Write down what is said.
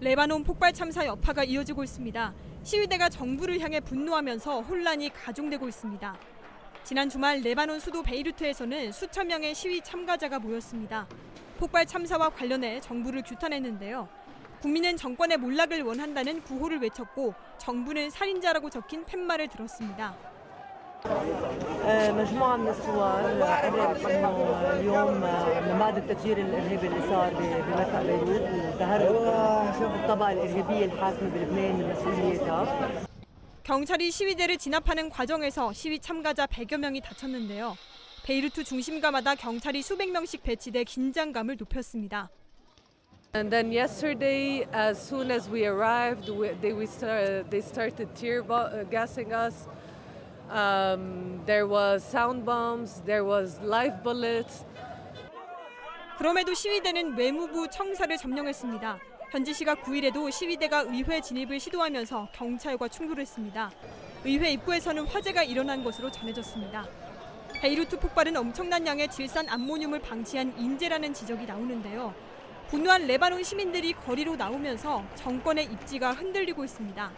레바논 폭발 참사 여파가 이어지고 있습니다. 시위대가 정부를 향해 분노하면서 혼란이 가중되고 있습니다. 지난 주말 레바논 수도 베이루트에서는 수천 명의 시위 참가자가 모였습니다. 폭발 참사와 관련해 정부를 규탄했는데요. 국민은 정권의 몰락을 원한다는 구호를 외쳤고 정부는 살인자라고 적힌 팻말을 들었습니다. آه، مجموعة من الثوار قررت انه اليوم آه، من بعد التفجير الارهابي اللي صار ب- بمرفأ بيروت وتهرب الطبقة الارهابية الحاكمة بلبنان من مسؤوليتها 경찰이 시위대를 진압하는 과정에서 시위 참가자 100여 명이 다쳤는데요. 베이루트 중심가마다 경찰이 수백 명씩 배치돼 긴장감을 높였습니다. And then yesterday, as soon as we arrived, we, they, we start, they started tear bo- uh, gassing us. Um, there was sound bombs, there was live bullets. 그럼에도 시위대는 외무부 청사를 점령했습니다. 현지시가 9일에도 시위대가 의회 진입을 시도하면서 경찰과 충돌했습니다. 의회 입구에서는 화재가 일어난 것으로 전해졌습니다. 베이루트 폭발은 엄청난 양의 질산 암모늄을 방치한 인재라는 지적이 나오는데요. 분노한 레바논 시민들이 거리로 나오면서 정권의 입지가 흔들리고 있습니다.